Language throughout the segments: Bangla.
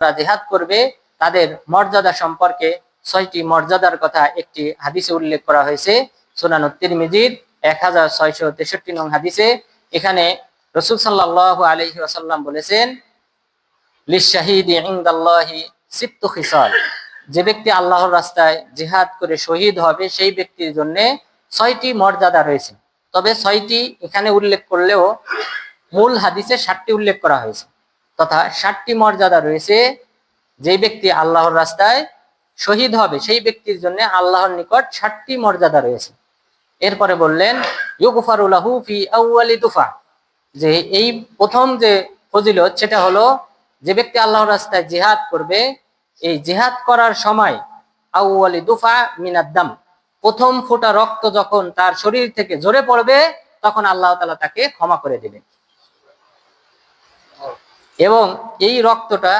যারা জেহাদ করবে, তাদের মর্যাদা সম্পর্কে ছয়টি মর্যাদার কথা একটি হাদিসে উল্লেখ করা হয়েছে, সোনান তিরমিজির এক হাজার ছয়শো তেষট্টি নং হাদিসে। এখানে রসুল সাল্লাহ আলহি আসাল্লাম বলেছেন যে ব্যক্তি আল্লাহর রাস্তায় জিহাদ করে শহীদ হবে, সেই ব্যক্তির জন্য ছয়টি মর্যাদা রয়েছে। তবে ছয়টি এখানে উল্লেখ করলেও মূল হাদিসে ষাটটি উল্লেখ করা হয়েছে। তথা ষাটটি মর্যাদা রয়েছে যে ব্যক্তি আল্লাহর রাস্তায় শহীদ হবে, সেই ব্যক্তির জন্য আল্লাহর নিকট ষাটটি মর্যাদা রয়েছে। এরপরে বললেন আউয়ালি তুফা। যে এই প্রথম যে ফজিলত, সেটা হলো যে ব্যক্তি আল্লাহর রাস্তায় জিহাদ করবে, এই জিহাদ করার সময় আউয়ালি দুফা মিনাদ্দাম প্রথম ফোটা রক্ত যখন তার শরীর থেকে ঝরে পড়বে, তখন আল্লাহ তালা তাকে ক্ষমা করে দেবেন। এবং এই রক্তটা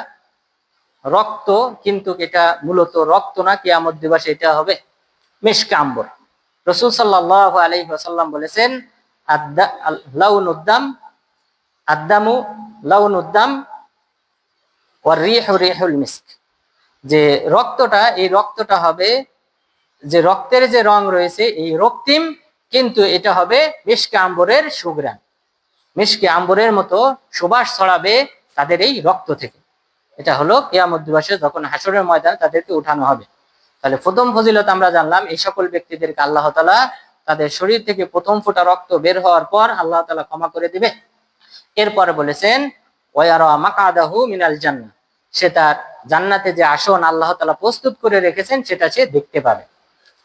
রক্ত কিন্তু এটা মূলত রক্ত না, কিয়ামত দিবসে এটা হবে মেশকে আম্বর। রসুল সাল্লাহ আলহি আসাল্লাম বলেছেন আদা লাউন উদ্দাম আদামু লাউন উদ্দাম যে রক্তটা, এই রক্তটা হবে, যে রক্তের যে রং রয়েছে, এই রক্তিম কিন্তু এটা হবে মিশকে আম্বরের সুগ্রাম মিশকে আম্বরের মতো সুবাস ছড়াবে তাদের এই রক্ত থেকে। এটা হলো কেয়ামত দিবসে যখন হাসরের ময়দান তাদেরকে উঠানো হবে। তাহলে প্রথম ফজিলত আমরা জানলাম, এই সকল ব্যক্তিদেরকে আল্লাহ তালা তাদের শরীর থেকে প্রথম ফোঁটা রক্ত বের হওয়ার পর আল্লাহ তালা ক্ষমা করে দিবে। এরপরে বলেছেন মিনাল জান্না সে তার জান্নাতে যে আসন আল্লাহ তালা প্রস্তুত করে রেখেছেন, সেটা সে দেখতে পাবে।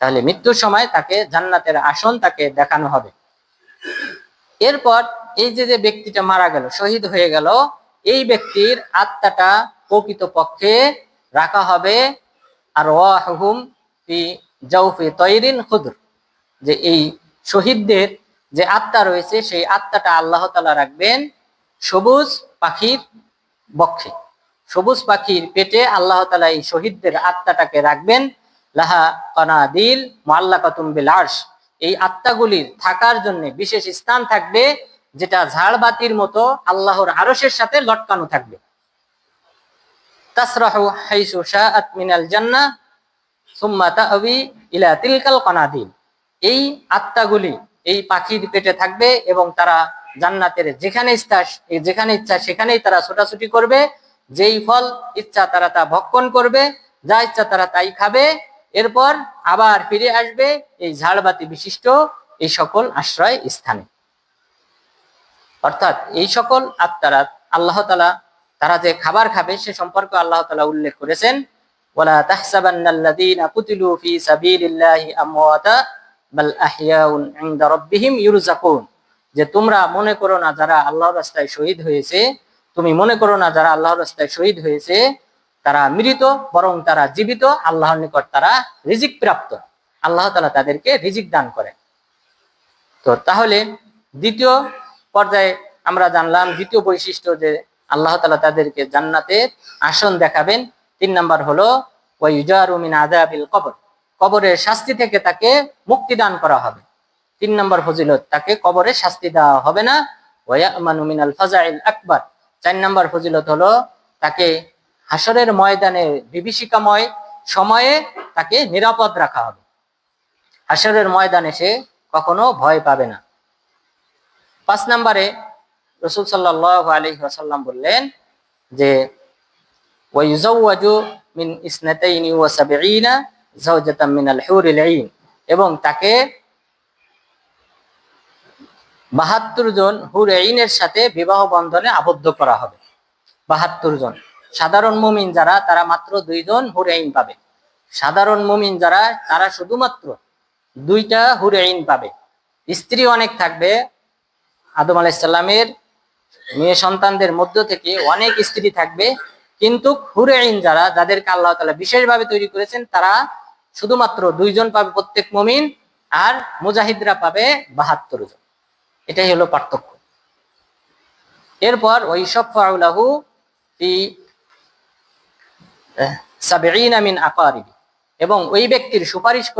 তাহলে মৃত্যুর সময় তাকে জান্নাতের আসন তাকে দেখানো হবে। এরপর এই যে যে ব্যক্তিটা মারা গেল, শহীদ হয়ে গেল এই ব্যক্তির আত্মাটা প্রকৃত পক্ষে রাখা হবে আর তৈরিন খুদর। যে এই শহীদদের যে আত্মা রয়েছে, সেই আত্মাটা আল্লাহ তালা রাখবেন সবুজ পাখির বক্ষে। সবুজ পাখির পেটে আল্লাহ তালা এই শহীদদের আত্মাটাকে রাখবেন। লাহা কনাদিল মাল্লা কাতুম বিল আরশ। এই আত্মাগুলির থাকার জন্য বিশেষ স্থান থাকবে যেটা ঝাড়বাতির মতো আল্লাহর আরশের সাথে লটকানো থাকবে। এই আত্মাগুলি এই পাখির পেটে থাকবে এবং তারা জান্নাতের যেখানে যেখানে ইচ্ছা সেখানেই তারা ছোটাছুটি করবে। যেই ফল ইচ্ছা তারা তা ভক্ষণ করবে, যা ইচ্ছা তারা তাই খাবে। এরপর আবার ফিরে আসবে এই ঝাড়বাতি বিশিষ্ট এই সকল আশ্রয় স্থানে। অর্থাৎ এই সকল আত্মারা আল্লাহ তালা তারা যে খাবার খাবে সে সম্পর্কে আল্লাহ তালা উল্লেখ করেছেন যে তোমরা মনে করো না যারা আল্লাহর রাস্তায় শহীদ হয়েছে, তুমি মনে করো না যারা আল্লাহর রাস্তায় শহীদ হয়েছে, তারা মৃত বরং তারা জীবিত, আল্লাহর নিকট তারা রিজিক প্রাপ্ত। আল্লাহ তালা তাদেরকে রিজিক দান করে তো তাহলে দ্বিতীয় পর্যায়ে আমরা জানলাম দ্বিতীয় বৈশিষ্ট্য যে আল্লাহ তালা তাদেরকে জান্নাতের আসন দেখাবেন। তিন নাম্বার হলো ওয়াইজারুমিন আজাবিল কবর। কবরের শাস্তি থেকে তাকে মুক্তি দান করা হবে। তিন নম্বর ফজিলত, তাকে কবরে শাস্তি দেওয়া হবে না। ওয়ামানু মিনাল ফাজাইল আকবার। চার নম্বর ফজিলত হলো, তাকে হাসরের ময়দানে বিভীষিকাময় সময়ে তাকে নিরাপদ রাখা হবে। হাসরের ময়দানে সে কখনো ভয় পাবে না। পাঁচ নম্বরে রসুল সাল্লাহ আলী আসাল্লাম বললেন যে এবং তাকে বাহাত্তর জন হুর আইনের সাথে বিবাহ বন্ধনে আবদ্ধ করা হবে। বাহাত্তর জন। সাধারণ মুমিন যারা, তারা মাত্র দুইজন হুর আইন পাবে। সাধারণ মুমিন যারা, তারা শুধুমাত্র দুইটা হুর আইন পাবে। স্ত্রী অনেক থাকবে আদম আলাইসাল্লামের মেয়ে সন্তানদের মধ্য থেকে অনেক স্ত্রী থাকবে। কিন্তু হুরে আইন যারা, যাদেরকে আল্লাহ তালা বিশেষভাবে তৈরি করেছেন, তারা শুধুমাত্র দুইজন পাবে প্রত্যেক মমিন আর মুজাহিদরা পাবে বাহাত্তর জন। এটাই হলো পার্থক্য। এরপর ওই সফাউলাহু মিন আকারিবি। এবং ওই ব্যক্তির সুপারিশ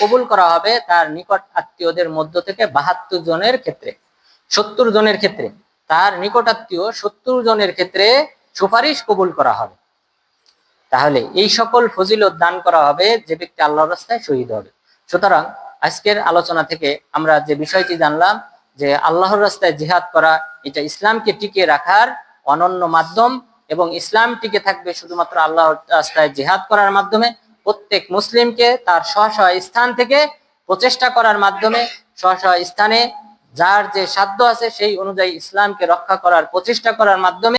কবুল করা হবে তার নিকট আত্মীয়দের মধ্য থেকে বাহাত্তর জনের ক্ষেত্রে। সত্তর জনের ক্ষেত্রে। তার নিকটাত্মীয় সত্তর জনের ক্ষেত্রে সুপারিশ কবুল করা হবে। তাহলে এই সকল ফজিলত দান করা হবে যে ব্যক্তি আল্লাহর রাস্তায় শহীদ হবে। সুতরাং আজকের আলোচনা থেকে আমরা যে বিষয়টি জানলাম যে আল্লাহর রাস্তায় জিহাদ করা, এটা ইসলামকে টিকিয়ে রাখার অনন্য মাধ্যম এবং ইসলাম টিকে থাকবে শুধুমাত্র আল্লাহর রাস্তায় জিহাদ করার মাধ্যমে। প্রত্যেক মুসলিমকে তার স্ব স্থান থেকে প্রচেষ্টা করার মাধ্যমে স্ব স্থানে যার যে সাধ্য আছে সেই অনুযায়ী ইসলামকে রক্ষা করার প্রচেষ্টা করার মাধ্যমে